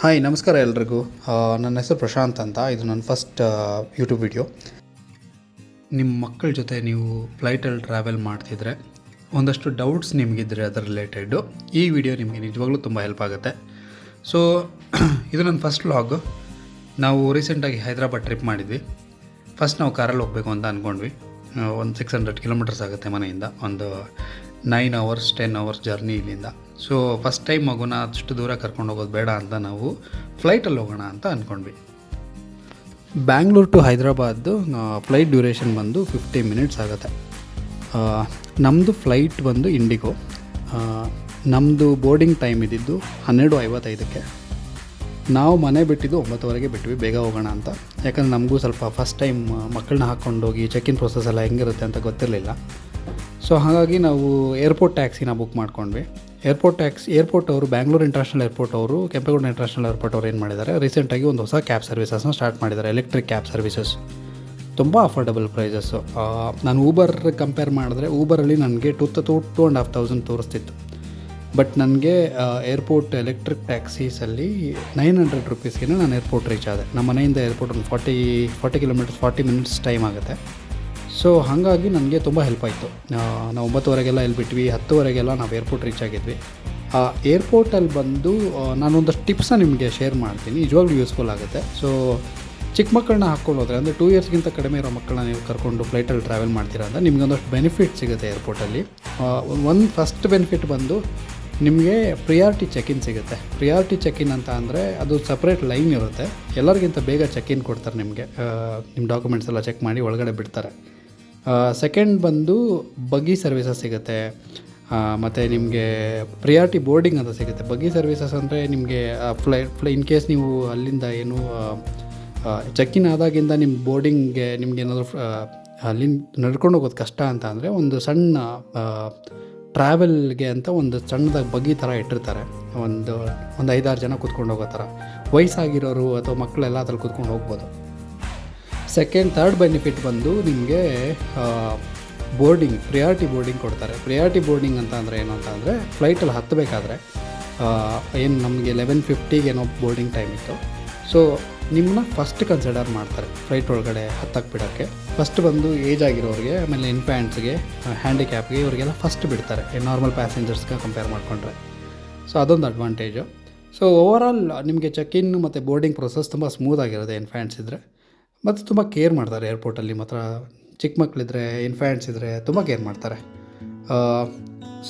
Hi ನಮಸ್ಕಾರ ಎಲ್ರಿಗೂ. ನನ್ನ ಹೆಸರು ಪ್ರಶಾಂತ್ ಅಂತ. ಇದು ನನ್ನ ಫಸ್ಟ್ ಯೂಟ್ಯೂಬ್ ವಿಡಿಯೋ ನಿಮ್ಮ ಮಕ್ಕಳ ಜೊತೆ ನೀವು ಫ್ಲೈಟಲ್ಲಿ ಟ್ರಾವೆಲ್ ಮಾಡ್ತಿದ್ರೆ ಒಂದಷ್ಟು ಡೌಟ್ಸ್ ನಿಮಗಿದ್ರೆ ಅದರ ರಿಲೇಟೆಡ್ಡು ಈ ವಿಡಿಯೋ ನಿಮಗೆ ನಿಜವಾಗ್ಲೂ ತುಂಬ ಹೆಲ್ಪ್ ಆಗುತ್ತೆ. ಸೊ ಇದು ನನ್ನ ಫಸ್ಟ್ ವ್ಲಾಗ್ ನಾವು ರೀಸೆಂಟಾಗಿ ಹೈದ್ರಾಬಾದ್ ಟ್ರಿಪ್ ಮಾಡಿದ್ವಿ. ಫಸ್ಟ್ ನಾವು ಕಾರಲ್ಲಿ ಹೋಗಬೇಕು ಅಂತ ಅಂದ್ಕೊಂಡ್ವಿ ಒಂದು ಸಿಕ್ಸ್ ಹಂಡ್ರೆಡ್ ಕಿಲೋಮೀಟರ್ಸ್ ಆಗುತ್ತೆ ಮನೆಯಿಂದ. ಒಂದು nine hours ten hours journey ಇಲ್ಲಿಂದ. ಸೊ ಫಸ್ಟ್ ಟೈಮ್ ಮಗುನ ಅಷ್ಟು ದೂರ ಕರ್ಕೊಂಡು ಹೋಗೋದು ಬೇಡ ಅಂತ ನಾವು ಫ್ಲೈಟಲ್ಲಿ ಹೋಗೋಣ ಅಂತ ಅಂದ್ಕೊಂಡ್ವಿ ಬ್ಯಾಂಗ್ಳೂರ್ ಟು ಹೈದ್ರಾಬಾದ್ದು ಫ್ಲೈಟ್ ಡ್ಯೂರೇಷನ್ ಬಂದು ಫಿಫ್ಟಿ ಮಿನಿಟ್ಸ್ ಆಗುತ್ತೆ. ನಮ್ಮದು ಫ್ಲೈಟ್ ಬಂದು ಇಂಡಿಗೋ ನಮ್ಮದು ಬೋರ್ಡಿಂಗ್ ಟೈಮ್ ಇದ್ದಿದ್ದು ಹನ್ನೆರಡು ಐವತ್ತೈದಕ್ಕೆ. ನಾವು ಮನೆ ಬಿಟ್ಟಿದ್ದು ಒಂಬತ್ತುವರೆಗೆ ಬಿಟ್ವಿ, ಬೇಗ ಹೋಗೋಣ ಅಂತ. ಯಾಕಂದ್ರೆ ನಮಗೂ ಸ್ವಲ್ಪ ಫಸ್ಟ್ ಟೈಮ್ ಮಕ್ಕಳನ್ನ ಹಾಕ್ಕೊಂಡೋಗಿ ಚೆಕ್ ಇನ್ ಪ್ರೊಸೆಸ್ ಎಲ್ಲ ಹೆಂಗಿರುತ್ತೆ ಅಂತ ಗೊತ್ತಿರಲಿಲ್ಲ. ಸೊ ಹಾಗಾಗಿ ನಾವು ಏರ್ಪೋರ್ಟ್ ಟ್ಯಾಕ್ಸಿನ ಬುಕ್ ಮಾಡ್ಕೊಂಡ್ವಿ. ಏರ್ಪೋರ್ಟ್ ಟ್ಯಾಕ್ಸ್ ಏರ್ಪೋರ್ಟ್ ಅವರು ಬ್ಯಾಂಗ್ಳೂರು ಇಂಟರ್ನ್ಯಾಷನಲ್ ಏರ್ಪೋರ್ಟ್ ಅವರು ಕೆಂಪೇಗೌಡ ಇಂಟರ್ನ್ಯಾಷನಲ್ ಏರ್ಪೋರ್ಟ್ ಅವ್ರು ಏನು ಮಾಡಿದ್ದಾರೆ? ರೀಸೆಂಟಾಗಿ ಒಂದು ಹೊಸ ಕ್ಯಾಬ್ ಸರ್ವಿಸಸ್ನ ಸ್ಟಾರ್ಟ್ ಮಾಡಿದ್ದಾರೆ ಎಲೆಕ್ಟ್ರಿಕ್ ಕ್ಯಾಬ್ ಸರ್ವಿಸಸ್ ತುಂಬ ಅಫೋರ್ಡಬಲ್ ಪ್ರೈಸಸ್ಸು ನಾನು ಊಬರ್ ಕಂಪೇರ್ ಮಾಡಿದ್ರೆ ಊಬರಲ್ಲಿ ನನಗೆ two two two and half thousand ತೋರಿಸ್ತಿತ್ತು. But ನನಗೆ ಏರ್ಪೋರ್ಟ್ ಎಲೆಕ್ಟ್ರಿಕ್ ಟ್ಯಾಕ್ಸೀಸಲ್ಲಿ ನೈನ್ ಹಂಡ್ರೆಡ್ ರುಪೀಸ್ಗೆ ನಾನು ಏರ್ಪೋರ್ಟ್ ರೀಚ್ ಆದೆ. ನಮ್ಮ ಮನೆಯಿಂದ ಏರ್ಪೋರ್ಟ್ ಒಂದು forty forty kilometres forty minutes time ಆಗುತ್ತೆ. ಸೊ ಹಾಗಾಗಿ ನನಗೆ ತುಂಬ ಹೆಲ್ಪ್ ಆಯಿತು. ನಾವು ಒಂಬತ್ತುವರೆಗೆಲ್ಲ ಎಲ್ಲಿ ಬಿಟ್ವಿ, ಹತ್ತುವರೆಗೆಲ್ಲ ನಾವು ಏರ್ಪೋರ್ಟ್ ರೀಚ್ ಆಗಿದ್ವಿ. ಆ ಏರ್ಪೋರ್ಟಲ್ಲಿ ಬಂದು ನಾನೊಂದಷ್ಟು ಟಿಪ್ಸನ್ನ ನಿಮಗೆ ಶೇರ್ ಮಾಡ್ತೀನಿ. ನಿಜವಾಗ್ಲೂ ಯೂಸ್ಫುಲ್ ಆಗುತ್ತೆ. ಸೊ ಚಿಕ್ಕ ಮಕ್ಕಳನ್ನ ಹಾಕ್ಕೊಂಡು ಹೋದರೆ, ಅಂದರೆ ಟೂ ಇಯರ್ಸ್ಗಿಂತ ಕಡಿಮೆ ಇರೋ ಮಕ್ಕಳನ್ನ ನೀವು ಕರ್ಕೊಂಡು ಫ್ಲೈಟಲ್ಲಿ ಟ್ರಾವೆಲ್ ಮಾಡ್ತೀರಾ ಅಂದರೆ ನಿಮ್ಗೆ ಒಂದಷ್ಟು ಬೆನಿಫಿಟ್ ಸಿಗುತ್ತೆ ಏರ್ಪೋರ್ಟಲ್ಲಿ ಒಂದು ಫಸ್ಟ್ ಬೆನಿಫಿಟ್ ಬಂದು ನಿಮಗೆ ಪ್ರಿಯಾರಿಟಿ ಚೆಕ್-ಇನ್ ಸಿಗುತ್ತೆ. ಪ್ರಿಯಾರಿಟಿ ಚೆಕ್-ಇನ್ ಅಂತ ಅಂದರೆ ಅದು ಸಪ್ರೇಟ್ ಲೈನ್ ಇರುತ್ತೆ. ಎಲ್ಲರಿಗಿಂತ ಬೇಗ ಚೆಕ್-ಇನ್ ಕೊಡ್ತಾರೆ ನಿಮಗೆ. ನಿಮ್ಮ ಡಾಕ್ಯುಮೆಂಟ್ಸ್ ಎಲ್ಲ ಚೆಕ್ ಮಾಡಿ ಒಳಗಡೆ ಬಿಡ್ತಾರೆ. ಸೆಕೆಂಡ್ ಬಂದು ಬಗ್ಗಿ ಸರ್ವಿಸಸ್ ಸಿಗುತ್ತೆ. ಮತ್ತು ನಿಮಗೆ ಪ್ರಿಯಾರಿಟಿ ಬೋರ್ಡಿಂಗ್ ಅಂತ ಸಿಗುತ್ತೆ. ಬಗ್ಗಿ ಸರ್ವಿಸಸ್ ಅಂದರೆ ನಿಮಗೆ ಫ್ಲೈ ಫ್ಲೈ ಇನ್ ಕೇಸ್ ನೀವು ಅಲ್ಲಿಂದ ಏನು ಚೆಕ್-ಇನ್ ಆದಾಗಿಂದ ನಿಮ್ಮ ಬೋರ್ಡಿಂಗ್ಗೆ ನಿಮ್ಗೆ ಏನಾದರೂ ಅಲ್ಲಿಂದ ನಡ್ಕೊಂಡು ಹೋಗೋದು ಕಷ್ಟ ಅಂತ ಅಂದರೆ ಒಂದು ಸಣ್ಣ ಟ್ರಾವೆಲ್ಗೆ ಅಂತ ಒಂದು ಸಣ್ಣದಾಗಿ ಬಗ್ಗಿ ಥರ ಇಟ್ಟಿರ್ತಾರೆ. ಒಂದು ಒಂದು ಐದಾರು ಜನ ಕೂತ್ಕೊಂಡು ಹೋಗೋ ಥರ ವಯಸ್ಸಾಗಿರೋರು ಅಥವಾ ಮಕ್ಕಳೆಲ್ಲ ಅದ್ರಲ್ಲಿ ಕೂತ್ಕೊಂಡು ಹೋಗ್ಬೋದು. ಸೆಕೆಂಡ್ ಥರ್ಡ್ ಬೆನಿಫಿಟ್ ಬಂದು ನಿಮಗೆ ಬೋರ್ಡಿಂಗ್ ಪ್ರಿಯಾರಿಟಿ ಬೋರ್ಡಿಂಗ್ ಕೊಡ್ತಾರೆ. ಪ್ರಿಯಾರಿಟಿ ಬೋರ್ಡಿಂಗ್ ಅಂತ ಅಂದರೆ ಏನು ಅಂದರೆ ಫ್ಲೈಟಲ್ಲಿ ಹತ್ತಬೇಕಾದ್ರೆ ಏನು ನಮಗೆ ಲೆವೆನ್ ಫಿಫ್ಟಿಗೆ ಏನೋ ಬೋರ್ಡಿಂಗ್ ಟೈಮ್ ಇತ್ತು. ಸೊ ನಿಮ್ಮನ್ನ ಫಸ್ಟ್ ಕನ್ಸಿಡರ್ ಮಾಡ್ತಾರೆ ಫ್ಲೈಟ್ ಒಳಗಡೆ ಹತ್ತಕ್ಕೆ ಬಿಡೋಕ್ಕೆ ಫಸ್ಟ್ ಬಂದು ಏಜ್ ಆಗಿರೋರಿಗೆ, ಆಮೇಲೆ ಇನ್ಫ್ಯಾಂಟ್ಸ್ಗೆ ಹ್ಯಾಂಡಿಕ್ಯಾಪ್ಗೆ ಇವರಿಗೆಲ್ಲ ಫಸ್ಟ್ ಬಿಡ್ತಾರೆ ನಾರ್ಮಲ್ ಪ್ಯಾಸೆಂಜರ್ಸ್ಗೆ ಕಂಪೇರ್ ಮಾಡಿಕೊಂಡ್ರೆ. ಸೊ ಅದೊಂದು ಅಡ್ವಾಂಟೇಜು ಸೊ ಓವರಾಲ್ ನಿಮಗೆ ಚೆಕ್ ಇನ್ ಮತ್ತು ಬೋರ್ಡಿಂಗ್ ಪ್ರೊಸೆಸ್ ತುಂಬ ಸ್ಮೂತ್ ಆಗಿರುತ್ತೆ ಇನ್ಫ್ಯಾಂಟ್ಸ್ ಇದ್ದರೆ ಮತ್ತು ತುಂಬ ಕೇರ್ ಮಾಡ್ತಾರೆ ಏರ್ಪೋರ್ಟಲ್ಲಿ ಮಾತ್ರ. ಚಿಕ್ಕ ಮಕ್ಕಳಿದ್ರೆ ಇನ್ಫ್ಯಾಂಟ್ಸ್ ಇದ್ದರೆ ತುಂಬ ಕೇರ್ ಮಾಡ್ತಾರೆ.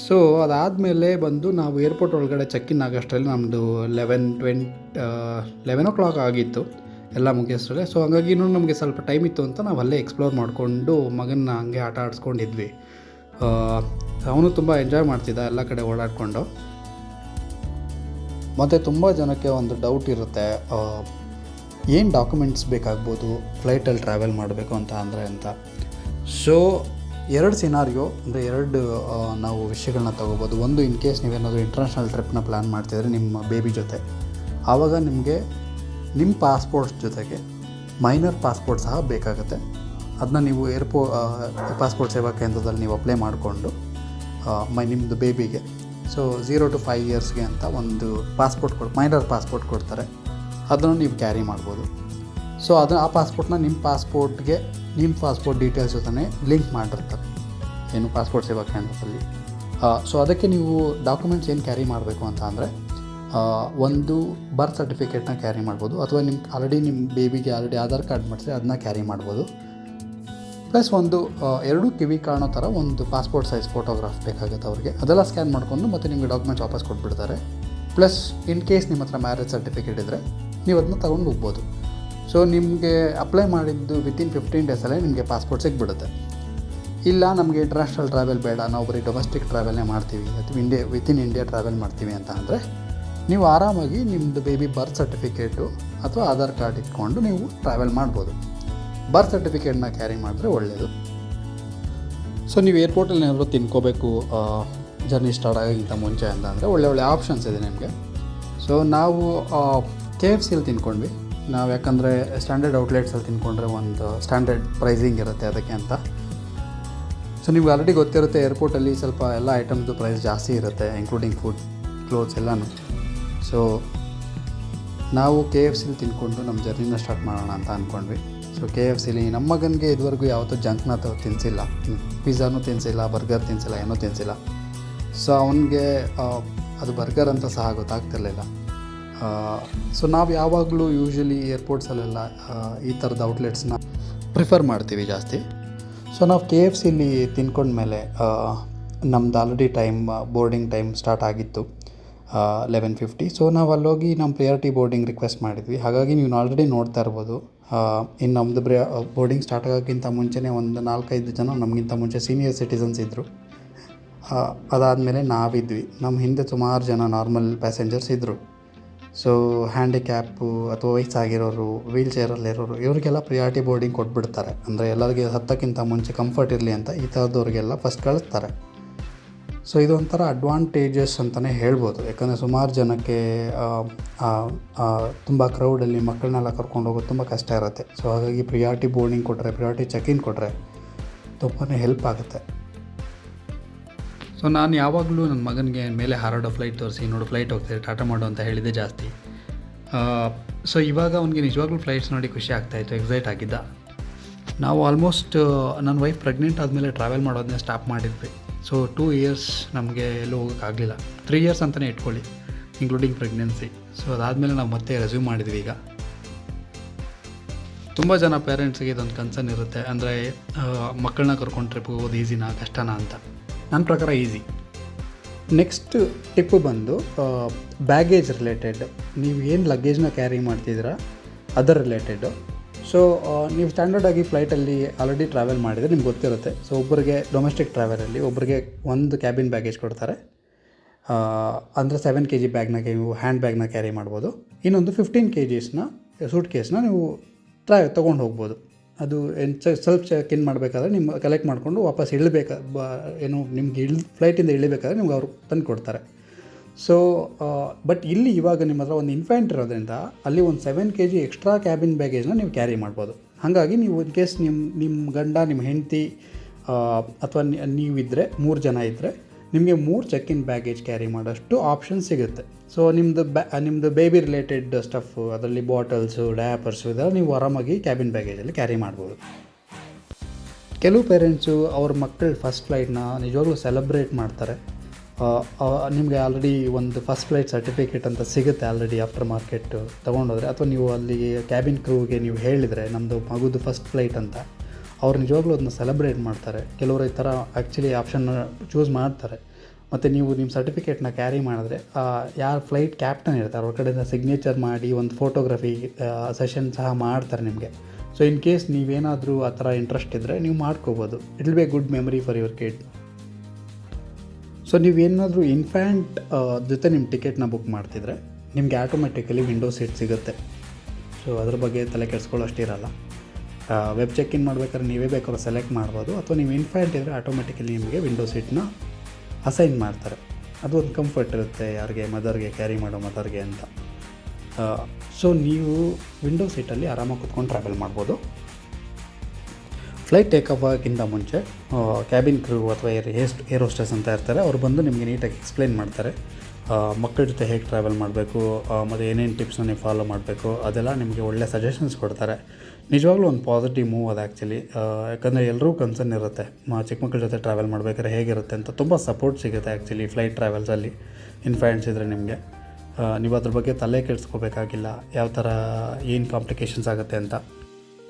ಸೊ ಅದಾದಮೇಲೆ ಬಂದು ನಾವು ಏರ್ಪೋರ್ಟ್ ಒಳಗಡೆ ಚೆಕ್ ಇನ್ ಆಗೋಷ್ಟರಲ್ಲಿ ನಮ್ಮದು ಲೆವೆನ್ ಟ್ವೆನ್ ಲೆವೆನ್ ಓ ಕ್ಲಾಕ್ ಆಗಿತ್ತು ಎಲ್ಲ ಮುಗಿಯೋಷ್ಟರಲ್ಲೇ. ಸೊ ಹಾಗಾಗಿ ಇನ್ನೂ ನಮಗೆ ಸ್ವಲ್ಪ ಟೈಮ್ ಇತ್ತು ಅಂತ ನಾವು ಅಲ್ಲೇ ಎಕ್ಸ್ಪ್ಲೋರ್ ಮಾಡಿಕೊಂಡು ಮಗನ್ನ ಹಂಗೆ ಆಟ ಆಡಿಸ್ಕೊಂಡಿದ್ವಿ. ಅವನು ತುಂಬ ಎಂಜಾಯ್ ಮಾಡ್ತಿದ್ದ ಎಲ್ಲ ಕಡೆ ಓಡಾಡಿಕೊಂಡು. ಮತ್ತು ತುಂಬ ಜನಕ್ಕೆ ಒಂದು ಡೌಟ್ ಇರುತ್ತೆ. ಏನು ಡಾಕ್ಯುಮೆಂಟ್ಸ್ ಬೇಕಾಗ್ಬೋದು? ಫ್ಲೈಟಲ್ಲಿ ಟ್ರಾವೆಲ್ ಮಾಡಬೇಕು ಅಂತ ಅಂದರೆ ಅಂತ. ಸೊ ಎರಡು ಸಿನಾರಿಯೋ ಅಂದರೆ ಎರಡು ನಾವು ವಿಷಯಗಳನ್ನ ತೊಗೋಬೋದು. ಒಂದು ಇನ್ ಕೇಸ್ ನೀವೇನಾದರೂ ಇಂಟರ್ನ್ಯಾಷನಲ್ ಟ್ರಿಪ್ನ ಪ್ಲ್ಯಾನ್ ಮಾಡ್ತಿದ್ರೆ ನಿಮ್ಮ ಬೇಬಿ ಜೊತೆ. ಆವಾಗ ನಿಮಗೆ ನಿಮ್ಮ ಪಾಸ್ಪೋರ್ಟ್ ಜೊತೆಗೆ ಮೈನರ್ ಪಾಸ್ಪೋರ್ಟ್ ಸಹ ಬೇಕಾಗುತ್ತೆ. ಅದನ್ನ ನೀವು ಏರ್ಪೋ ಪಾಸ್ಪೋರ್ಟ್ ಸೇವಾ ಕೇಂದ್ರದಲ್ಲಿ ನೀವು ಅಪ್ಲೈ ಮಾಡಿಕೊಂಡು ಮೈ ನಿಮ್ಮದು ಬೇಬಿಗೆ ಸೊ ಝೀರೋ ಟು ಫೈವ್ ಇಯರ್ಸ್ಗೆ ಅಂತ ಒಂದು ಪಾಸ್ಪೋರ್ಟ್ ಕೊಡ್ ಮೈನರ್ ಪಾಸ್ಪೋರ್ಟ್ ಕೊಡ್ತಾರೆ. ಅದನ್ನು ನೀವು ಕ್ಯಾರಿ ಮಾಡ್ಬೋದು. ಸೊ ಅದನ್ನು ಆ ಪಾಸ್ಪೋರ್ಟ್ನ ನಿಮ್ಮ ಪಾಸ್ಪೋರ್ಟ್ಗೆ ನಿಮ್ಮ ಪಾಸ್ಪೋರ್ಟ್ ಡೀಟೇಲ್ಸ್ ಜೊತೆ ಲಿಂಕ್ ಮಾಡಿರ್ತಾರೆ. ಏನು ಪಾಸ್ಪೋರ್ಟ್ ಸೇವಾ ಕೇಂದ್ರದಲ್ಲಿ. ಸೊ ಅದಕ್ಕೆ ನೀವು ಡಾಕ್ಯುಮೆಂಟ್ಸ್ ಏನು ಕ್ಯಾರಿ ಮಾಡಬೇಕು ಅಂತ ಅಂದರೆ ಒಂದು ಬರ್ತ್ ಸರ್ಟಿಫಿಕೇಟ್ನ ಕ್ಯಾರಿ ಮಾಡ್ಬೋದು. ಅಥವಾ ನಿಮ್ಮ ಆಲ್ರೆಡಿ ನಿಮ್ಮ ಬೇಬಿಗೆ ಆಲ್ರೆಡಿ ಆಧಾರ್ ಕಾರ್ಡ್ ಮಾಡಿಸಿ ಅದನ್ನ ಕ್ಯಾರಿ ಮಾಡ್ಬೋದು. ಪ್ಲಸ್ ಒಂದು ಎರಡು ಕಿವಿ ಕಾಣೋ ಥರ ಒಂದು ಪಾಸ್ಪೋರ್ಟ್ ಸೈಜ್ ಫೋಟೋಗ್ರಾಫ್ ಬೇಕಾಗುತ್ತೆ ಅವ್ರಿಗೆ. ಅದೆಲ್ಲ ಸ್ಕ್ಯಾನ್ ಮಾಡಿಕೊಂಡು ಮತ್ತು ನಿಮಗೆ ಡಾಕ್ಯುಮೆಂಟ್ಸ್ ವಾಪಸ್ ಕೊಟ್ಬಿಡ್ತಾರೆ. ಪ್ಲಸ್ ಇನ್ ಕೇಸ್ ನಿಮ್ಮ ಹತ್ರ ಮ್ಯಾರೇಜ್ ಸರ್ಟಿಫಿಕೇಟ್ ಇದ್ದರೆ ನೀವು ಅದನ್ನ ತೊಗೊಂಡು ಹೋಗ್ಬೋದು. ಸೊ ನಿಮಗೆ ಅಪ್ಲೈ ಮಾಡಿದ್ದು ವಿತಿನ್ ಫಿಫ್ಟೀನ್ ಡೇಸಲ್ಲೇ ನಿಮಗೆ ಪಾಸ್ಪೋರ್ಟ್ ಸಿಕ್ಬಿಡುತ್ತೆ ಇಲ್ಲ, ನಮಗೆ ಇಂಟರ್ನ್ಯಾಷನಲ್ ಟ್ರಾವೆಲ್ ಬೇಡ. ನಾವು ಬರೀ ಡೊಮೆಸ್ಟಿಕ್ ಟ್ರಾವೆಲ್ನೇ ಮಾಡ್ತೀವಿ. ಅಥವಾ ಇಂಡಿಯಾ ವಿತಿನ್ ಇಂಡಿಯಾ ಟ್ರಾವೆಲ್ ಮಾಡ್ತೀವಿ ಅಂತ ಅಂದರೆ, ನೀವು ಆರಾಮಾಗಿ ನಿಮ್ಮದು ಬೇಬಿ ಬರ್ತ್ ಸರ್ಟಿಫಿಕೇಟು ಅಥವಾ ಆಧಾರ್ ಕಾರ್ಡ್ ಇಟ್ಕೊಂಡು ನೀವು ಟ್ರಾವೆಲ್ ಮಾಡ್ಬೋದು. ಬರ್ತ್ ಸರ್ಟಿಫಿಕೇಟ್ನ ಕ್ಯಾರಿ ಮಾಡಿದ್ರೆ ಒಳ್ಳೆಯದು ಸೊ ನೀವು ಏರ್ಪೋರ್ಟಲ್ಲಿ ಏನಾದರೂ ತಿನ್ಕೋಬೇಕು ಜರ್ನಿ ಸ್ಟಾರ್ಟ್ ಆಗೋಕ್ಕಿಂತ ಮುಂಚೆ ಅಂತ ಅಂದರೆ ಒಳ್ಳೆ ಒಳ್ಳೆ ಆಪ್ಷನ್ಸ್ ಇದೆ ನಿಮಗೆ. ಸೊ ನಾವು ಕೆ ಎಫ್ ಸಿಲಿ ತಿನ್ಕೊಂಡ್ವಿ ನಾವು ಯಾಕಂದರೆ ಸ್ಟ್ಯಾಂಡರ್ಡ್ ಔಟ್ಲೆಟ್ಸಲ್ಲಿ ತಿನ್ಕೊಂಡ್ರೆ ಒಂದು ಸ್ಟ್ಯಾಂಡರ್ಡ್ ಪ್ರೈಸಿಂಗ್ ಇರುತ್ತೆ ಅದಕ್ಕೆ ಅಂತ. ಸೊ ನಿಮ್ಗೆ ಆಲ್ರೆಡಿ ಗೊತ್ತಿರುತ್ತೆ ಏರ್ಪೋರ್ಟಲ್ಲಿ ಸ್ವಲ್ಪ ಎಲ್ಲ ಐಟಮ್ದು ಪ್ರೈಸ್ ಜಾಸ್ತಿ ಇರುತ್ತೆ ಇನ್ಕ್ಲೂಡಿಂಗ್ ಫುಡ್ ಕ್ಲೋತ್ಸ್ ಎಲ್ಲನೂ. ಸೊ ನಾವು ಕೆ ಎಫ್ ಸಿಲಿ ತಿನ್ಕೊಂಡು ನಮ್ಮ ಜರ್ನಿನ ಸ್ಟಾರ್ಟ್ ಮಾಡೋಣ ಅಂತ ಅಂದ್ಕೊಂಡ್ವಿ ಸೊ ಕೆ ಎಫ್ ಸಿಲಿ ನಮ್ಮ ಮಗನಿಗೆ ಇದುವರೆಗೂ ಯಾವತ್ತೂ ಜಂಕ್ನ ತಿನ್ನಿಸಿಲ್ಲ ಪಿಜ್ಜಾನೂ ತಿನ್ನಿಸಿಲ್ಲ ಬರ್ಗರ್ ತಿನ್ನಿಸಿಲ್ಲ ಏನೂ ತಿನ್ನಿಸಿಲ್ಲ ಸೊ ಅವನಿಗೆ ಅದು ಬರ್ಗರ್ ಅಂತ ಸಹ ಗೊತ್ತಾಗ್ತಿರ್ಲಿಲ್ಲ. ಸೊ ನಾವು ಯಾವಾಗಲೂ ಯೂಶ್ವಲಿ ಏರ್ಪೋರ್ಟ್ಸಲ್ಲೆಲ್ಲ ಈ ಥರದ ಔಟ್ಲೆಟ್ಸ್ನ ಪ್ರಿಫರ್ ಮಾಡ್ತೀವಿ ಜಾಸ್ತಿ. ಸೊ ನಾವು ಕೆ ಎಫ್ ಸಿಲಿ ತಿನ್ಕೊಂಡ್ಮೇಲೆ ನಮ್ದು already time boarding time start ಆಗಿತ್ತು ಲೆವೆನ್ ಫಿಫ್ಟಿ ಸೊ ನಾವು ಅಲ್ಲೋಗಿ ನಮ್ಮ ಪ್ರಿಯಾರಿಟಿ ಬೋರ್ಡಿಂಗ್ ರಿಕ್ವೆಸ್ಟ್ ಮಾಡಿದ್ವಿ. ಹಾಗಾಗಿ ನೀವು ಆಲ್ರೆಡಿ ನೋಡ್ತಾ ಇರ್ಬೋದು. ಇನ್ನು ನಮ್ಮದು ಬ್ರಿಯ ಬೋರ್ಡಿಂಗ್ ಸ್ಟಾರ್ಟ್ ಆಗೋಕ್ಕಿಂತ ಮುಂಚೆನೇ ಒಂದು ನಾಲ್ಕೈದು ಜನ ನಮಗಿಂತ ಮುಂಚೆ ಸೀನಿಯರ್ ಸಿಟಿಸನ್ಸ್ ಇದ್ದರು ಅದಾದಮೇಲೆ ನಾವಿದ್ವಿ. ನಮ್ಮ ಹಿಂದೆ ಸುಮಾರು ಜನ ನಾರ್ಮಲ್ ಪ್ಯಾಸೆಂಜರ್ಸ್ ಇದ್ದರು ಸೊ ಹ್ಯಾಂಡಿಕ್ಯಾಪು ಅಥವಾ ವಯಸ್ಸಾಗಿರೋರು ವೀಲ್ ಚೇರಲ್ಲಿರೋರು ಇವರಿಗೆಲ್ಲ ಪ್ರಿಯಾರಿಟಿ ಬೋರ್ಡಿಂಗ್ ಕೊಟ್ಬಿಡ್ತಾರೆ. ಅಂದರೆ ಎಲ್ಲರಿಗೆ ಹತ್ತಕ್ಕಿಂತ ಮುಂಚೆ ಕಂಫರ್ಟ್ ಇರಲಿ ಅಂತ ಈ ಥರದವ್ರಿಗೆಲ್ಲ ಫಸ್ಟ್ ಕಳಿಸ್ತಾರೆ. ಸೊ ಇದು ಒಂಥರ ಅಡ್ವಾಂಟೇಜಸ್ ಅಂತಲೇ ಹೇಳ್ಬೋದು. ಯಾಕಂದರೆ ಸುಮಾರು ಜನಕ್ಕೆ ತುಂಬ ಕ್ರೌಡಲ್ಲಿ ಮಕ್ಕಳನ್ನೆಲ್ಲ ಕರ್ಕೊಂಡು ಹೋಗೋದು ತುಂಬ ಕಷ್ಟ ಇರುತ್ತೆ. ಸೊ ಹಾಗಾಗಿ ಪ್ರಿಯಾರಿಟಿ ಬೋರ್ಡಿಂಗ್ ಕೊಟ್ಟರೆ ಪ್ರಿಯಾರಿಟಿ ಚೆಕ್-ಇನ್ ಕೊಟ್ಟರೆ ತುಂಬಾ ಹೆಲ್ಪ್ ಆಗುತ್ತೆ. ಸೊ ನಾನು ಯಾವಾಗಲೂ ನನ್ನ ಮಗನಿಗೆ ಮೇಲೆ ಹಾರಾಡೋ ಫ್ಲೈಟ್ ತೋರಿಸಿ, ನೋಡು ಫ್ಲೈಟ್ ಹೋಗ್ತಾರೆ ಟಾಟಾ ಮಾಡು ಅಂತ ಹೇಳಿದ್ದೆ ಜಾಸ್ತಿ. ಸೊ ಇವಾಗ ಅವನಿಗೆ ನಿಜವಾಗ್ಲೂ ಫ್ಲೈಟ್ಸ್ ನೋಡಿ ಖುಷಿ ಆಗ್ತಾಯಿತ್ತು ಎಕ್ಸೈಟ್ ಆಗಿದ್ದ. ನಾವು ಆಲ್ಮೋಸ್ಟ್ ನನ್ನ ವೈಫ್ ಪ್ರೆಗ್ನೆಂಟ್ ಆದಮೇಲೆ ಟ್ರಾವೆಲ್ ಮಾಡೋದನ್ನೇ ಸ್ಟಾಪ್ ಮಾಡಿದ್ವಿ. ಸೊ ಟೂ ಇಯರ್ಸ್ ನಮಗೆ ಎಲ್ಲೂ ಹೋಗೋಕ್ಕಾಗಲಿಲ್ಲ ತ್ರೀ ಇಯರ್ಸ್ ಅಂತಲೇ ಇಟ್ಕೊಳ್ಳಿ ಇನ್ಕ್ಲೂಡಿಂಗ್ ಪ್ರೆಗ್ನೆನ್ಸಿ ಸೊ ಅದಾದಮೇಲೆ ನಾವು ಮತ್ತೆ ರೆಸ್ಯೂಮ್ ಮಾಡಿದ್ವಿ ಈಗ. ತುಂಬ ಜನ ಪೇರೆಂಟ್ಸ್ಗೆ ಇದೊಂದು ಕನ್ಸರ್ನ್ ಇರುತ್ತೆ. ಅಂದರೆ ಮಕ್ಕಳನ್ನ ಕರ್ಕೊಂಡು ಟ್ರಿಪ್ಗೆ ಹೋಗೋದು ಈಸಿನಾ ಕಷ್ಟನಾ ಅಂತ. ನನ್ನ ಪ್ರಕಾರ ಈಸಿ ನೆಕ್ಸ್ಟ್ ಟಿಪ್ ಬಂದು ಬ್ಯಾಗೇಜ್ ರಿಲೇಟೆಡ್ ನೀವು ಏನು ಲಗೇಜ್ನ ಕ್ಯಾರಿ ಮಾಡ್ತಿದ್ದೀರಾ ಅದರ್ ರಿಲೇಟೆಡು ಸೊ ನೀವು ಸ್ಟ್ಯಾಂಡರ್ಡಾಗಿ ಫ್ಲೈಟಲ್ಲಿ ಆಲ್ರೆಡಿ ಟ್ರಾವೆಲ್ ಮಾಡಿದರೆ ನಿಮ್ಗೆ ಗೊತ್ತಿರುತ್ತೆ. ಸೊ ಒಬ್ಬರಿಗೆ ಡೊಮೆಸ್ಟಿಕ್ ಟ್ರಾವೆಲಲ್ಲಿ ಒಬ್ಬರಿಗೆ ಒಂದು ಕ್ಯಾಬಿನ್ ಬ್ಯಾಗೇಜ್ ಕೊಡ್ತಾರೆ. ಅಂದರೆ ಸೆವೆನ್ ಕೆ ಜಿ ಬ್ಯಾಗ್ನ ನೀವು ಹ್ಯಾಂಡ್ ಬ್ಯಾಗ್ನ ಕ್ಯಾರಿ ಮಾಡ್ಬೋದು. ಇನ್ನೊಂದು ಫಿಫ್ಟೀನ್ ಕೆ ಜಿಸ್ನ ಸೂಟ್ ಕೇಸ್ನ ನೀವು ಟ್ರಾ ತೊಗೊಂಡು ಹೋಗ್ಬೋದು. ಅದು ಎಂಚ ಸ್ವಲ್ಪ ಚೆಕ್ ಇನ್ ಮಾಡಬೇಕಾದ್ರೆ ನಿಮ್ಮ ಕಲೆಕ್ಟ್ ಮಾಡಿಕೊಂಡು ವಾಪಸ್ ಇಳಬೇಕು, ಬ, ಏನು ನಿಮ್ಗೆ ಇಳ್ ಫ್ಲೈಟಿಂದ ಇಳಿಬೇಕಾದ್ರೆ ನಿಮ್ಗೆ ಅವರು ತಂದು ಕೊಡ್ತಾರೆ. ಸೊ ಬಟ್ ಇಲ್ಲಿ ಇವಾಗ ನಿಮ್ಮ ಹತ್ರ ಒಂದು ಇನ್ಫ್ಯಾಂಟ್ ಇರೋದ್ರಿಂದ ಅಲ್ಲಿ ಒಂದು seven K G extra cabin ಬ್ಯಾಗೇಜ್ನ ನೀವು ಕ್ಯಾರಿ ಮಾಡ್ಬೋದು. ಹಾಗಾಗಿ ನೀವು ಇನ್ ಕೇಸ್ ನಿಮ್ಮ ನಿಮ್ಮ ಗಂಡ ನಿಮ್ಮ ಹೆಂಡತಿ ಅಥವಾ ನೀವಿದ್ದರೆ ಮೂರು ಜನ ಇದ್ದರೆ ನಿಮಗೆ ಮೂರು ಚೆಕ್ ಇನ್ ಬ್ಯಾಗೇಜ್ ಕ್ಯಾರಿ ಮಾಡೋಷ್ಟು ಆಪ್ಷನ್ ಸಿಗುತ್ತೆ. ಸೊ ನಿಮ್ಮದು ಬ್ಯಾ ನಿಮ್ಮದು ಬೇಬಿ ರಿಲೇಟೆಡ್ ಸ್ಟಫು ಅದರಲ್ಲಿ ಬಾಟಲ್ಸು ಡ್ಯಾಪರ್ಸು ಇದೆಲ್ಲ ನೀವು ಆರಾಮಾಗಿ ಕ್ಯಾಬಿನ್ ಬ್ಯಾಗೇಜಲ್ಲಿ ಕ್ಯಾರಿ ಮಾಡ್ಬೋದು. ಕೆಲವು ಪೇರೆಂಟ್ಸು ಅವ್ರ ಮಕ್ಕಳ ಫಸ್ಟ್ ಫ್ಲೈಟ್ನ ನಿಜವಾಗ್ಲೂ ಸೆಲೆಬ್ರೇಟ್ ಮಾಡ್ತಾರೆ. ನಿಮಗೆ ಆಲ್ರೆಡಿ ಒಂದು ಫಸ್ಟ್ ಫ್ಲೈಟ್ ಸರ್ಟಿಫಿಕೇಟ್ ಅಂತ ಸಿಗುತ್ತೆ ಆಲ್ರೆಡಿ ಆಫ್ಟರ್ ಮಾರ್ಕೆಟ್ ತೊಗೊಂಡೋದ್ರೆ. ಅಥವಾ ನೀವು ಅಲ್ಲಿ ಕ್ಯಾಬಿನ್ ಕ್ರೂಗೆ ನೀವು ಹೇಳಿದರೆ ನಮ್ಮದು ಮಗುದು ಫಸ್ಟ್ ಫ್ಲೈಟ್ ಅಂತ. ಅವ್ರು ನಿಜವಾಗ್ಲೂ ಅದನ್ನ ಸೆಲೆಬ್ರೇಟ್ ಮಾಡ್ತಾರೆ. ಕೆಲವರು ಈ ಥರ ಆ್ಯಕ್ಚುಲಿ ಆಪ್ಷನ್ನ ಚೂಸ್ ಮಾಡ್ತಾರೆ. ಮತ್ತು ನೀವು ನಿಮ್ಮ ಸರ್ಟಿಫಿಕೇಟ್ನ ಕ್ಯಾರಿ ಮಾಡಿದ್ರೆ ಯಾರು ಫ್ಲೈಟ್ ಕ್ಯಾಪ್ಟನ್ ಇರ್ತಾರೆ, ಅವ್ರ ಕಡೆಯಿಂದ ಸಿಗ್ನೇಚರ್ ಮಾಡಿ ಒಂದು ಫೋಟೋಗ್ರಫಿ ಸೆಷನ್ ಸಹ ಮಾಡ್ತಾರೆ ನಿಮಗೆ. ಸೊ ಇನ್ ಕೇಸ್ ನೀವೇನಾದರೂ ಆ ಥರ ಇಂಟ್ರೆಸ್ಟ್ ಇದ್ದರೆ ನೀವು ಮಾಡ್ಕೋಬೋದು. It will be good memory for your kid so ನೀವೇನಾದರೂ ಇನ್ಫ್ಯಾಂಟ್ ಜೊತೆ ನಿಮ್ಮ ಟಿಕೆಟ್ನ ಬುಕ್ ಮಾಡ್ತಿದ್ರೆ, ನಿಮಗೆ ಆಟೋಮೆಟಿಕಲಿ ವಿಂಡೋ ಸೀಟ್ ಸಿಗುತ್ತೆ. ಸೊ ಅದ್ರ ಬಗ್ಗೆ ತಲೆ ಕೆಡಿಸ್ಕೊಳ್ಳೋಷ್ಟಿರಲ್ಲ ವೆಬ್ ಚೆಕ್ ಇನ್ ಮಾಡ್ಬೇಕಾದ್ರೆ ನೀವೇ ಬೇಕಾದ್ರೂ ಸೆಲೆಕ್ಟ್ ಮಾಡ್ಬೋದು. ಅಥವಾ ನೀವು ಇನ್ಫೈಂಟ್ ಇದ್ದರೆ ಆಟೋಮೆಟಿಕಲಿ ನಿಮಗೆ ವಿಂಡೋ ಸೀಟ್ನ ಅಸೈನ್ ಮಾಡ್ತಾರೆ. ಅದು ಒಂದು ಕಂಫರ್ಟ್ ಇರುತ್ತೆ ಯಾರಿಗೆ ಮದರ್ಗೆ ಕ್ಯಾರಿ ಮಾಡೋ ಮದರ್ಗೆ ಅಂತ. ಸೊ ನೀವು ವಿಂಡೋ ಸೀಟಲ್ಲಿ ಆರಾಮಾಗಿ ಕುತ್ಕೊಂಡು ಟ್ರಾವೆಲ್ ಮಾಡ್ಬೋದು. ಫ್ಲೈಟ್ ಟೇಕ್ ಆಫ್ ಆಗೋಕ್ಕಿಂತ ಮುಂಚೆ ಕ್ಯಾಬಿನ್ ಕ್ರೂ ಅಥವಾ ಏರ್ ಏಸ್ಟ್ ಏರ್ ಹೋಸ್ಟೆಸ್ ಅಂತ ಇರ್ತಾರೆ, ಅವ್ರು ಬಂದು ನಿಮಗೆ ನೀಟಾಗಿ ಎಕ್ಸ್ಪ್ಲೈನ್ ಮಾಡ್ತಾರೆ. ಮಕ್ಕಳ ಜೊತೆ ಹೇಗೆ ಟ್ರಾವೆಲ್ ಮಾಡಬೇಕು ಮತ್ತು ಏನೇನು ಟಿಪ್ಸ್ನ ನೀವು ಫಾಲೋ ಮಾಡಬೇಕು, ಅದೆಲ್ಲ ನಿಮಗೆ ಒಳ್ಳೆ ಸಜೆಷನ್ಸ್ ಕೊಡ್ತಾರೆ. ನಿಜವಾಗ್ಲೂ ಒಂದು ಪಾಸಿಟಿವ್ ಮೂವ್ ಅದು ಆ್ಯಕ್ಚುಲಿ ಯಾಕಂದರೆ ಎಲ್ಲರೂ ಕನ್ಸರ್ನ್ ಇರುತ್ತೆ ಚಿಕ್ಕ ಮಕ್ಕಳ ಜೊತೆ ಟ್ರಾವೆಲ್ ಮಾಡಬೇಕಾದ್ರೆ ಹೇಗಿರುತ್ತೆ ಅಂತ. ತುಂಬ ಸಪೋರ್ಟ್ ಸಿಗುತ್ತೆ ಆ್ಯಕ್ಚುಲಿ ಫ್ಲೈಟ್ ಟ್ರಾವೆಲ್ಸಲ್ಲಿ ಇನ್ಫ್ಯಾನ್ಸ್ ಇದ್ದರೆ ನಿಮಗೆ. ನೀವು ಅದ್ರ ಬಗ್ಗೆ ತಲೆ ಕೆಡಿಸ್ಕೋಬೇಕಾಗಿಲ್ಲ, ಯಾವ ಥರ ಏನು ಕಾಂಪ್ಲಿಕೇಶನ್ಸ್ ಆಗುತ್ತೆ ಅಂತ.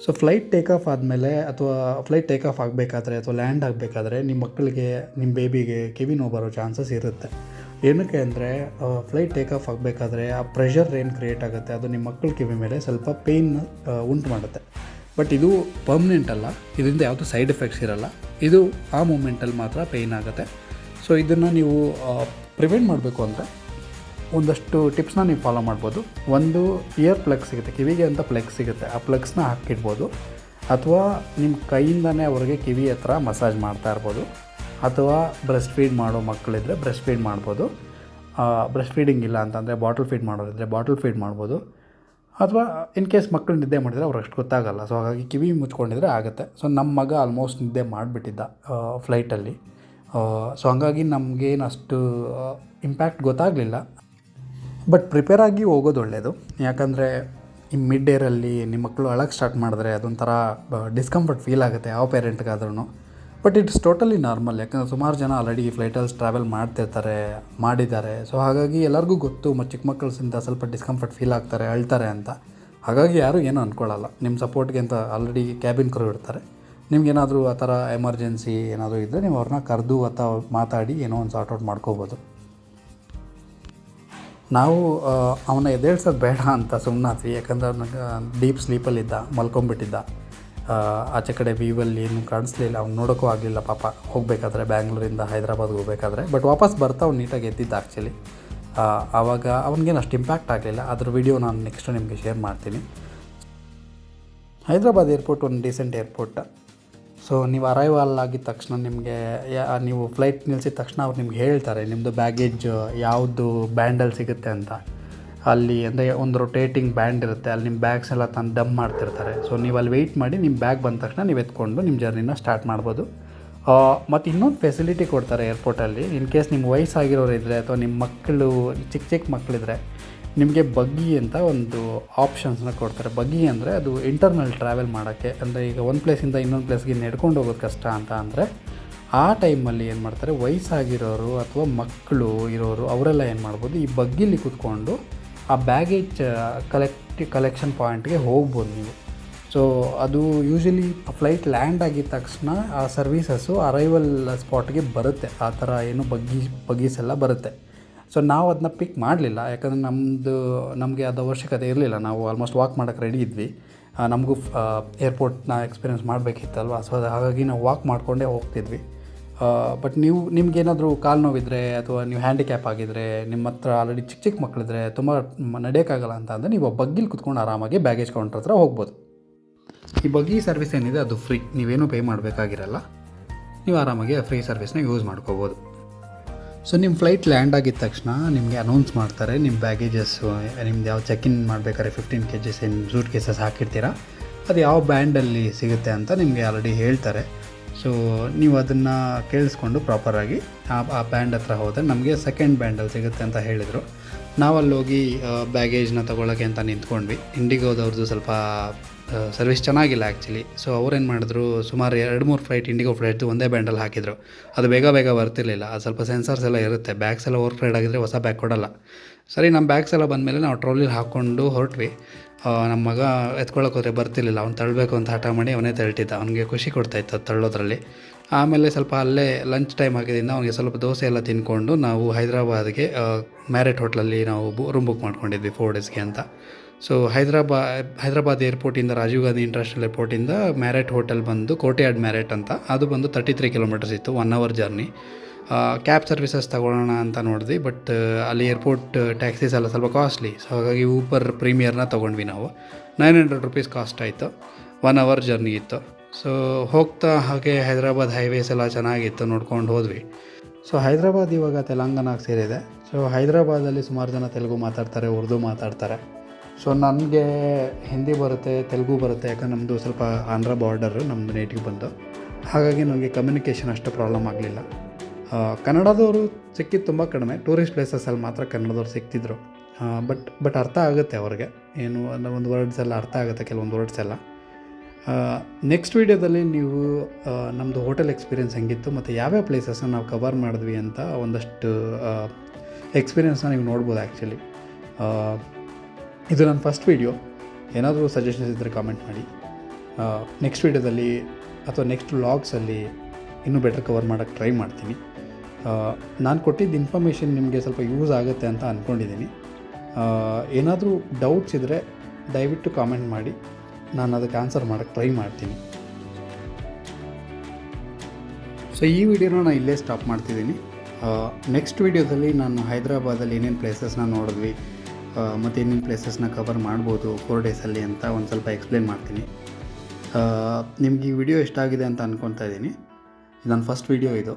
ಸೊ ಫ್ಲೈಟ್ ಟೇಕ್ ಆಫ್ ಆದಮೇಲೆ ಅಥವಾ ಫ್ಲೈಟ್ ಟೇಕ್ ಆಫ್ ಆಗಬೇಕಾದ್ರೆ ಅಥವಾ ಲ್ಯಾಂಡ್ ಆಗಬೇಕಾದ್ರೆ ನಿಮ್ಮ ಮಕ್ಕಳಿಗೆ, ನಿಮ್ಮ ಬೇಬಿಗೆ ಕಿವಿ ನೋವು ಬರೋ ಚಾನ್ಸಸ್ ಇರುತ್ತೆ. ಏನಕ್ಕೆ ಅಂದರೆ ಫ್ಲೈಟ್ ಟೇಕ್ ಆಫ್ ಆಗಬೇಕಾದ್ರೆ ಆ ಪ್ರೆಷರ್ ಏನು ಕ್ರಿಯೇಟ್ ಆಗುತ್ತೆ, ಅದು ನಿಮ್ಮ ಮಕ್ಕಳ ಕಿವಿ ಮೇಲೆ ಸ್ವಲ್ಪ ಪೇಯ್ನ್ ಉಂಟು ಮಾಡುತ್ತೆ. ಬಟ್ ಇದು ಪರ್ಮನೆಂಟ್ ಅಲ್ಲ, ಇದರಿಂದ ಯಾವುದೂ ಸೈಡ್ ಎಫೆಕ್ಟ್ಸ್ ಇರಲ್ಲ, ಇದು ಆ ಮೂಮೆಂಟಲ್ಲಿ ಮಾತ್ರ ಪೇಯ್ನ್ ಆಗುತ್ತೆ. ಸೊ ಇದನ್ನು ನೀವು ಪ್ರಿವೆಂಟ್ ಮಾಡಬೇಕು ಅಂದರೆ ಒಂದಷ್ಟು ಟಿಪ್ಸ್ನ ನೀವು ಫಾಲೋ ಮಾಡ್ಬೋದು. ಒಂದು ಇಯರ್ ಪ್ಲಗ್ ಸಿಗುತ್ತೆ, ಕಿವಿಗೆ ಅಂತ ಪ್ಲಗ್ ಸಿಗುತ್ತೆ, ಆ ಪ್ಲಗ್ಸ್ನ ಹಾಕಿಡ್ಬೋದು. ಅಥವಾ ನಿಮ್ಮ ಕೈಯಿಂದನೇ ಅವ್ರಿಗೆ ಕಿವಿ ಹತ್ರ ಮಸಾಜ್ ಮಾಡ್ತಾ ಇರ್ಬೋದು. ಅಥವಾ ಬ್ರೆಸ್ಟ್ ಫೀಡ್ ಮಾಡೋ ಮಕ್ಕಳಿದ್ರೆ ಬ್ರೆಸ್ಟ್ ಫೀಡ್ ಮಾಡ್ಬೋದು. ಬ್ರೆಸ್ಟ್ ಫೀಡಿಂಗ್ ಇಲ್ಲ ಅಂತಂದರೆ ಬಾಟಲ್ ಫೀಡ್ ಮಾಡೋದಿದ್ರೆ ಬಾಟಲ್ ಫೀಡ್ ಮಾಡ್ಬೋದು. ಅಥವಾ ಇನ್ ಕೇಸ್ ಮಕ್ಕಳು ನಿದ್ದೆ ಮಾಡಿದರೆ ಅವ್ರು ಅಷ್ಟು ಗೊತ್ತಾಗಲ್ಲ. ಸೊ ಹಾಗಾಗಿ ಕಿವಿ ಮುಚ್ಕೊಂಡಿದ್ರೆ ಆಗುತ್ತೆ. ಸೊ ನಮ್ಮ ಮಗ ಆಲ್ಮೋಸ್ಟ್ ನಿದ್ದೆ ಮಾಡಿಬಿಟ್ಟಿದ್ದ ಫ್ಲೈಟಲ್ಲಿ ಸೊ ಹಾಗಾಗಿ ನಮಗೇನು ಅಷ್ಟು ಇಂಪ್ಯಾಕ್ಟ್ ಗೊತ್ತಾಗಲಿಲ್ಲ. ಬಟ್ ಪ್ರಿಪೇರ್ ಆಗಿ ಹೋಗೋದು ಒಳ್ಳೆಯದು ಯಾಕಂದರೆ ಈ ಮಿಡ್ ಡೇರಲ್ಲಿ ನಿಮ್ಮ ಮಕ್ಕಳು ಅಳಕ್ಕೆ ಸ್ಟಾರ್ಟ್ ಮಾಡಿದ್ರೆ ಅದೊಂಥರ ಡಿಸ್ಕಂಫರ್ಟ್ ಫೀಲ್ ಆಗುತ್ತೆ ಯಾವ ಪೇರೆಂಟ್ಗಾದ್ರೂ ಬಟ್ ಇಟ್ಸ್ ಟೋಟಲಿ ನಾರ್ಮಲ್ ಯಾಕಂದರೆ ಸುಮಾರು ಜನ ಆಲ್ರೆಡಿ ಫ್ಲೈಟಲ್ಲಿ ಟ್ರಾವೆಲ್ ಮಾಡ್ತಿರ್ತಾರೆ, ಮಾಡಿದ್ದಾರೆ. ಸೊ ಹಾಗಾಗಿ ಎಲ್ಲರಿಗೂ ಗೊತ್ತು ಮತ್ತು ಚಿಕ್ಕ ಮಕ್ಕಳಿಂದ ಸ್ವಲ್ಪ ಡಿಸ್ಕಂಫರ್ಟ್ ಫೀಲ್ ಆಗ್ತಾರೆ, ಅಳ್ತಾರೆ ಅಂತ. ಹಾಗಾಗಿ ಯಾರೂ ಏನೂ ಅಂದ್ಕೊಳ್ಳಲ್ಲ ನಿಮ್ಮ ಸಪೋರ್ಟ್ಗೆ ಅಂತ ಆಲ್ರೆಡಿ ಕ್ಯಾಬಿನ್ ಕ್ರೂ ಇರ್ತಾರೆ. ನಿಮ್ಗೇನಾದರೂ ಆ ಥರ ಎಮರ್ಜೆನ್ಸಿ ಏನಾದರೂ ಇದ್ದರೆ ನೀವು ಅವ್ರನ್ನ ಕರೆದು ಅಥವಾ ಮಾತಾಡಿ ಏನೋ ಒಂದು ಸಾರ್ಟ್ ಔಟ್ ಮಾಡ್ಕೋಬೋದು. ನಾವು ಅವನ ಎದ್ದೇಳ್ಸೋದು ಬೇಡ ಅಂತ ಸುಮ್ಮನಾದ್ವಿ ಯಾಕಂದ್ರೆ ಅವ್ನಿಗೆ ಡೀಪ್ ಸ್ಲೀಪಲ್ಲಿದ್ದ ಮಲ್ಕೊಂಬಿಟ್ಟಿದ್ದ ಆಚೆ ಕಡೆ ವ್ಯೂವಲ್ಲಿ ಏನು ಕಾಣಿಸ್ಲಿಲ್ಲ ಅವ್ನು ನೋಡೋಕ್ಕೂ ಆಗಲಿಲ್ಲ ಪಾಪ. ಹೋಗಬೇಕಾದ್ರೆ ಬ್ಯಾಂಗ್ಳೂರಿಂದ ಹೈದ್ರಾಬಾದ್ಗೆ ಹೋಗಬೇಕಾದ್ರೆ. ಬಟ್ ವಾಪಸ್ ಬರ್ತಾ ಅವ್ನು ನೀಟಾಗಿ ಎದ್ದಿದ್ದ ಆ್ಯಕ್ಚುಲಿ ಆವಾಗ ಅವನಿಗೇನು ಅಷ್ಟು ಇಂಪ್ಯಾಕ್ಟ್ ಆಗಲಿಲ್ಲ. ಅದ್ರ ವಿಡಿಯೋ ನಾನು ನೆಕ್ಸ್ಟ್ ನಿಮಗೆ ಶೇರ್ ಮಾಡ್ತೀನಿ. ಹೈದ್ರಾಬಾದ್ ಏರ್ಪೋರ್ಟ್ ಒಂದು ಡೀಸೆಂಟ್ ಏರ್ಪೋರ್ಟ್ ಸೊ ನೀವು ಅರೈವಲ್ ಆಗಿದ ತಕ್ಷಣ ನಿಮಗೆ ನೀವು ಫ್ಲೈಟ್ ನಿಲ್ಸಿದ ತಕ್ಷಣ ಅವ್ರು ನಿಮ್ಗೆ ಹೇಳ್ತಾರೆ ನಿಮ್ಮದು ಬ್ಯಾಗೇಜ್ ಯಾವುದು ಬ್ಯಾಂಡಲ್ಲಿ ಸಿಗುತ್ತೆ ಅಂತ. ಅಲ್ಲಿ ಅಂದರೆ ಒಂದು ರೊಟೇಟಿಂಗ್ ಬ್ಯಾಂಡ್ ಇರುತ್ತೆ. ಅಲ್ಲಿ ನಿಮ್ಮ ಬ್ಯಾಗ್ಸ್ ಎಲ್ಲ ತಂದು ಡಮ್ ಮಾಡ್ತಿರ್ತಾರೆ. ಸೊ ನೀವು ಅಲ್ಲಿ ವೆಯ್ಟ್ ಮಾಡಿ ನಿಮ್ಮ ಬ್ಯಾಗ್ ಬಂದ ತಕ್ಷಣ ನೀವು ಎತ್ಕೊಂಡು ನಿಮ್ಮ ಜರ್ನಿನ ಸ್ಟಾರ್ಟ್ ಮಾಡ್ಬೋದು. ಮತ್ತು ಇನ್ನೊಂದು ಫೆಸಿಲಿಟಿ ಕೊಡ್ತಾರೆ ಏರ್ಪೋರ್ಟಲ್ಲಿ ಇನ್ ಕೇಸ್ ನಿಮ್ಮ ವಯಸ್ಸಾಗಿರೋರು ಇದ್ದರೆ ಅಥವಾ ನಿಮ್ಮ ಮಕ್ಕಳು ಚಿಕ್ಕ ಚಿಕ್ಕ ಮಕ್ಕಳಿದ್ರೆ ನಿಮಗೆ ಬಗ್ಗಿ ಅಂತ ಒಂದು ಆಪ್ಷನ್ಸ್ನ ಕೊಡ್ತಾರೆ. ಬಗ್ಗಿ ಅಂದರೆ ಅದು ಇಂಟರ್ನಲ್ ಟ್ರಾವೆಲ್ ಮಾಡೋಕ್ಕೆ. ಅಂದರೆ ಈಗ ಒಂದು ಪ್ಲೇಸಿಂದ ಇನ್ನೊಂದು ಪ್ಲೇಸ್ಗೆ ನಡ್ಕೊಂಡು ಹೋಗೋದು ಕಷ್ಟ ಅಂತ ಅಂದರೆ ಆ ಟೈಮಲ್ಲಿ ಏನು ಮಾಡ್ತಾರೆ ವಯಸ್ಸಾಗಿರೋರು ಅಥವಾ ಮಕ್ಕಳು ಇರೋರು ಅವರೆಲ್ಲ ಏನು ಮಾಡ್ಬೋದು ಈ ಬಗ್ಗಿಲಿ ಕೂತ್ಕೊಂಡು ಆ ಬ್ಯಾಗೇಜ್ ಕಲೆಕ್ಟ್ ಕಲೆಕ್ಷನ್ ಪಾಯಿಂಟ್ಗೆ ಹೋಗ್ಬೋದು ನೀವು. ಸೊ ಅದು ಯೂಶಲಿ ಫ್ಲೈಟ್ ಲ್ಯಾಂಡ್ ಆಗಿದ ತಕ್ಷಣ ಆ ಸರ್ವೀಸಸ್ಸು ಅರೈವಲ್ ಸ್ಪಾಟ್ಗೆ ಬರುತ್ತೆ. ಆ ಥರ ಏನು ಬಗ್ಗಿ, ಬಗ್ಗಿಸೆಲ್ಲ ಬರುತ್ತೆ. ಸೊ ನಾವು ಅದನ್ನ ಪಿಕ್ ಮಾಡಲಿಲ್ಲ. ಯಾಕಂದರೆ ನಮ್ಮದು ನಮಗೆ ಅದು ಅವಶ್ಯಕತೆ ಇರಲಿಲ್ಲ. ನಾವು ಆಲ್ಮೋಸ್ಟ್ ವಾಕ್ ಮಾಡೋಕ್ಕೆ ರೆಡಿ ಇದ್ವಿ. ನಮಗೂ ಏರ್ಪೋರ್ಟ್ನ ಎಕ್ಸ್ಪೀರಿಯೆನ್ಸ್ ಮಾಡಬೇಕಿತ್ತಲ್ವ? ಸೊ ಹಾಗಾಗಿ ನಾವು ವಾಕ್ ಮಾಡಿಕೊಂಡೇ ಹೋಗ್ತಿದ್ವಿ. ಬಟ್ ನೀವು, ನಿಮಗೇನಾದರೂ ಕಾಲು ನೋವಿದ್ರೆ ಅಥವಾ ನೀವು ಹ್ಯಾಂಡಿಕ್ಯಾಪ್ ಆಗಿದ್ದರೆ ನಿಮ್ಮ ಹತ್ರ ಆಲ್ರೆಡಿ ಚಿಕ್ಕ ಚಿಕ್ಕ ಮಕ್ಕಳಿದ್ರೆ ತುಂಬ ನಡೆಯೋಕ್ಕಾಗಲ್ಲ ಅಂತ ಅಂದರೆ ನೀವು ಬಗ್ಗಿಲಿ ಕುತ್ಕೊಂಡು ಆರಾಮಾಗಿ ಬ್ಯಾಗೇಜ್ ಕೌಂಟ್ರ್ ಹತ್ರ ಹೋಗ್ಬೋದು. ಈ ಬಗ್ಗಿ ಸರ್ವಿಸ್ ಏನಿದೆ ಅದು ಫ್ರೀ ನೀವೇನು ಪೇ ಮಾಡಬೇಕಾಗಿರಲ್ಲ. ನೀವು ಆರಾಮಾಗಿ ಆ ಫ್ರೀ ಸರ್ವಿಸ್ನ ಯೂಸ್ ಮಾಡ್ಕೋಬೋದು. ಸೊ ನಿಮ್ಮ ಫ್ಲೈಟ್ ಲ್ಯಾಂಡ್ ಆಗಿದ ತಕ್ಷಣ ನಿಮಗೆ ಅನೌನ್ಸ್ ಮಾಡ್ತಾರೆ ನಿಮ್ಮ ಬ್ಯಾಗೇಜಸ್ಸು ನಿಮ್ದು ಯಾವ ಚೆಕ್ ಇನ್ ಮಾಡಬೇಕಾದ್ರೆ ಫಿಫ್ಟೀನ್ ಕೆ ಜಿಸ್ ಏನು ಸೂಟ್ ಕೇಸಸ್ ಹಾಕಿರ್ತೀರಾ, ಅದು ಯಾವ ಬ್ಯಾಂಡಲ್ಲಿ ಸಿಗುತ್ತೆ ಅಂತ ನಿಮಗೆ ಆಲ್ರೆಡಿ ಹೇಳ್ತಾರೆ. ಸೊ ನೀವು ಅದನ್ನು ಕೇಳಿಸ್ಕೊಂಡು ಪ್ರಾಪರಾಗಿ ಆ ಆ ಬ್ಯಾಂಡ್ ಹತ್ರ ಹೋದರೆ ನಮಗೆ ಸೆಕೆಂಡ್ ಬ್ಯಾಂಡಲ್ಲಿ ಸಿಗುತ್ತೆ ಅಂತ ಹೇಳಿದರು. ನಾವಲ್ಲಿ ಹೋಗಿ ಬ್ಯಾಗೇಜ್ನ ತೊಗೊಳಕ್ಕೆ ಅಂತ ನಿಂತ್ಕೊಂಡ್ವಿ. ಇಂಡಿಗೋದವ್ರದ್ದು ಸ್ವಲ್ಪ ಸರ್ವಿಸ್ ಚೆನ್ನಾಗಿಲ್ಲ ಆ್ಯಕ್ಚುಲಿ ಸೊ ಅವ್ರೇನು ಮಾಡಿದ್ರು, ಸುಮಾರು ಎರಡು ಮೂರು ಫ್ಲೈಟ್ ಇಂಡಿಗೋ ಫ್ಲೈಟ್ದು ಒಂದೇ ಬ್ಯಾಂಡಲ್ಲಿ ಹಾಕಿದರು. ಅದು ಬೇಗ ಬೇಗ ಬರ್ತಿರ್ಲಿಲ್ಲ. ಅದು ಸ್ವಲ್ಪ ಸೆನ್ಸರ್ಸ್ ಎಲ್ಲ ಇರುತ್ತೆ. ಬ್ಯಾಗ್ಸ್ ಎಲ್ಲ ಓವರ್ ಫ್ರೈಡ್ ಆಗಿದ್ರೆ ಹೊಸ ಬ್ಯಾಗ್ ಕೊಡಲ್ಲ. ಸರಿ ನಮ್ಮ ಬ್ಯಾಗ್ಸ್ ಎಲ್ಲ ಬಂದಮೇಲೆ ನಾವು ಟ್ರೋಲಿಲಿ ಹಾಕ್ಕೊಂಡು ಹೊರಟ್ವಿ. ನಮ್ಮ ಮಗ ಎತ್ಕೊಳ್ಳೋಕೆ ಹೋದ್ರೆ ಬರ್ತಿರ್ಲಿಲ್ಲ. ಅವ್ನು ತಳ್ಳಬೇಕು ಅಂತ ಹಠ ಮಾಡಿ ಅವನೇ ತಳ್ಳಿಟ್ಟಿದ್ದ ಅವನಿಗೆ ಖುಷಿ ಕೊಡ್ತಾಯಿತ್ತು ಅದು ತಳ್ಳೋದ್ರಲ್ಲಿ. ಆಮೇಲೆ ಸ್ವಲ್ಪ ಅಲ್ಲೇ ಲಂಚ್ ಟೈಮ್ ಆಗಿದ್ದರಿಂದ ಅವನಿಗೆ ಸ್ವಲ್ಪ ದೋಸೆ ಎಲ್ಲ ತಿನ್ಕೊಂಡು ನಾವು ಹೈದರಾಬಾದ್ಗೆ ಮ್ಯಾರೆಟ್ ಹೋಟ್ಲಲ್ಲಿ ನಾವು ರೂಮ್ ಬುಕ್ ಮಾಡ್ಕೊಂಡಿದ್ವಿ ಫೋರ್ ಡೇಸ್ಗೆ ಅಂತ. ಸೊ ಹೈದ್ರಾಬಾ, ಹೈದ್ರಾಬಾದ್ ಏರ್ಪೋರ್ಟಿಂದ ರಾಜೀವ್ ಗಾಂಧಿ ಇಂಟರ್ನ್ಯಾಷನಲ್ ಏರ್ಪೋರ್ಟಿಂದ ಮ್ಯಾರೇಟ್ ಹೋಟೆಲ್ ಬಂದು ಕೋಟೆಯಾಡ್ ಮ್ಯಾರೇಟ್ ಅಂತ. ಅದು ಬಂದು ತರ್ಟಿ ತ್ರೀ ಕಿಲೋಮೀಟರ್ಸ್ ಇತ್ತು one hour journey cab services ತಗೊಳ್ಳೋಣ ಅಂತ ನೋಡಿದ್ವಿ ಬಟ್ ಅಲ್ಲಿ ಏರ್ಪೋರ್ಟ್ ಟ್ಯಾಕ್ಸೀಸ್ ಎಲ್ಲ ಸ್ವಲ್ಪ ಕಾಸ್ಟ್ಲಿ ಸೊ ಹಾಗಾಗಿ ಊಬರ್ ಪ್ರೀಮಿಯರ್ನ ತೊಗೊಂಡ್ವಿ ನಾವು. ನೈನ್ ಹಂಡ್ರೆಡ್ ರುಪೀಸ್ ಕಾಸ್ಟ್ ಆಯಿತು. ಒನ್ ಅವರ್ ಜರ್ನಿ ಇತ್ತು. ಸೊ ಹೋಗ್ತಾ ಹಾಗೆ ಹೈದ್ರಾಬಾದ್ ಹೈವೇಸ್ ಎಲ್ಲ ಚೆನ್ನಾಗಿತ್ತು ನೋಡ್ಕೊಂಡು ಹೋದ್ವಿ. ಸೊ ಹೈದ್ರಾಬಾದ್ ಇವಾಗ ತೆಲಂಗಾಣಕ್ಕೆ ಸೇರಿದೆ. ಸೊ ಹೈದ್ರಾಬಾದಲ್ಲಿ ಸುಮಾರು ಜನ ತೆಲುಗು ಮಾತಾಡ್ತಾರೆ, ಉರ್ದು ಮಾತಾಡ್ತಾರೆ. ಸೊ ನನಗೆ ಹಿಂದಿ ಬರುತ್ತೆ, ತೆಲುಗು ಬರುತ್ತೆ, ಯಾಕಂದ್ರೆ ನಮ್ಮದು ಸ್ವಲ್ಪ ಆಂಧ್ರ ಬಾರ್ಡರು ನಮ್ಮದು ನೇಟಿವ್ ಬಂದು. ಹಾಗಾಗಿ ನನಗೆ ಕಮ್ಯುನಿಕೇಷನ್ ಅಷ್ಟು ಪ್ರಾಬ್ಲಮ್ ಆಗಲಿಲ್ಲ. ಕನ್ನಡದವರು ಸಿಕ್ಕಿದ್ದು ತುಂಬ ಕಡಿಮೆ. ಟೂರಿಸ್ಟ್ ಪ್ಲೇಸಸಲ್ಲಿ ಮಾತ್ರ ಕನ್ನಡದವ್ರು ಸಿಕ್ತಿದ್ರು. ಬಟ್ ಬಟ್ ಅರ್ಥ ಆಗುತ್ತೆ ಅವ್ರಿಗೆ. ಏನು ಅನ್ನೋ ಒಂದು ವರ್ಡ್ಸ್ ಎಲ್ಲ ಅರ್ಥ ಆಗುತ್ತೆ ಕೆಲವೊಂದು ವರ್ಡ್ಸ್ ಎಲ್ಲ. ನೆಕ್ಸ್ಟ್ ವೀಡಿಯೋದಲ್ಲಿ ನೀವು ನಮ್ಮದು ಹೋಟೆಲ್ ಎಕ್ಸ್ಪೀರಿಯೆನ್ಸ್ ಹೆಂಗಿತ್ತು ಮತ್ತು ಯಾವ್ಯಾವ ಪ್ಲೇಸಸ್ನ ನಾವು ಕವರ್ ಮಾಡಿದ್ವಿ ಅಂತ ಒಂದಷ್ಟು ಎಕ್ಸ್ಪೀರಿಯೆನ್ಸ್ನ ನೀವು ನೋಡ್ಬೋದು ಆ್ಯಕ್ಚುಲಿ ಇದು ನನ್ನ ಫಸ್ಟ್ ವೀಡಿಯೋ ಏನಾದರೂ ಸಜೆಷನ್ಸ್ ಇದ್ದರೆ ಕಾಮೆಂಟ್ ಮಾಡಿ. ನೆಕ್ಸ್ಟ್ ವೀಡಿಯೋದಲ್ಲಿ ಅಥವಾ ನೆಕ್ಸ್ಟ್ ವ್ಲಾಗ್ಸಲ್ಲಿ ಇನ್ನೂ ಬೆಟರ್ ಕವರ್ ಮಾಡೋಕ್ಕೆ ಟ್ರೈ ಮಾಡ್ತೀನಿ. ನಾನು ಕೊಟ್ಟಿದ್ದ ಇನ್ಫಾರ್ಮೇಷನ್ ನಿಮಗೆ ಸ್ವಲ್ಪ ಯೂಸ್ ಆಗುತ್ತೆ ಅಂತ ಅಂದ್ಕೊಂಡಿದ್ದೀನಿ ಏನಾದರೂ ಡೌಟ್ಸ್ ಇದ್ದರೆ ದಯವಿಟ್ಟು ಕಾಮೆಂಟ್ ಮಾಡಿ. ನಾನು ಅದಕ್ಕೆ ಆನ್ಸರ್ ಮಾಡೋಕ್ಕೆ ಟ್ರೈ ಮಾಡ್ತೀನಿ. ಸೊ ಈ ವಿಡಿಯೋನ ನಾನು ಇಲ್ಲೇ ಸ್ಟಾಪ್ ಮಾಡ್ತಿದ್ದೀನಿ. ನೆಕ್ಸ್ಟ್ ವಿಡಿಯೋದಲ್ಲಿ ನಾನು ಹೈದ್ರಾಬಾದಲ್ಲಿ ಏನೇನು ಪ್ಲೇಸಸ್ನ ನೋಡಿದ್ವಿ ಮತ್ತು ಏನೇನು ಪ್ಲೇಸಸ್ನ ಕವರ್ ಮಾಡ್ಬೋದು ಫೋರ್ ಡೇಸಲ್ಲಿ ಅಂತ ಒಂದು ಸ್ವಲ್ಪ ಎಕ್ಸ್ಪ್ಲೇನ್ ಮಾಡ್ತೀನಿ. ನಿಮಗೆ ಈ ವಿಡಿಯೋ ಇಷ್ಟ ಆಗಿದೆ ಅಂತ ಅಂದ್ಕೊತಾ ಇದ್ದೀನಿ ಇದು ನನ್ನ ಫಸ್ಟ್ ವಿಡಿಯೋ ಇದು.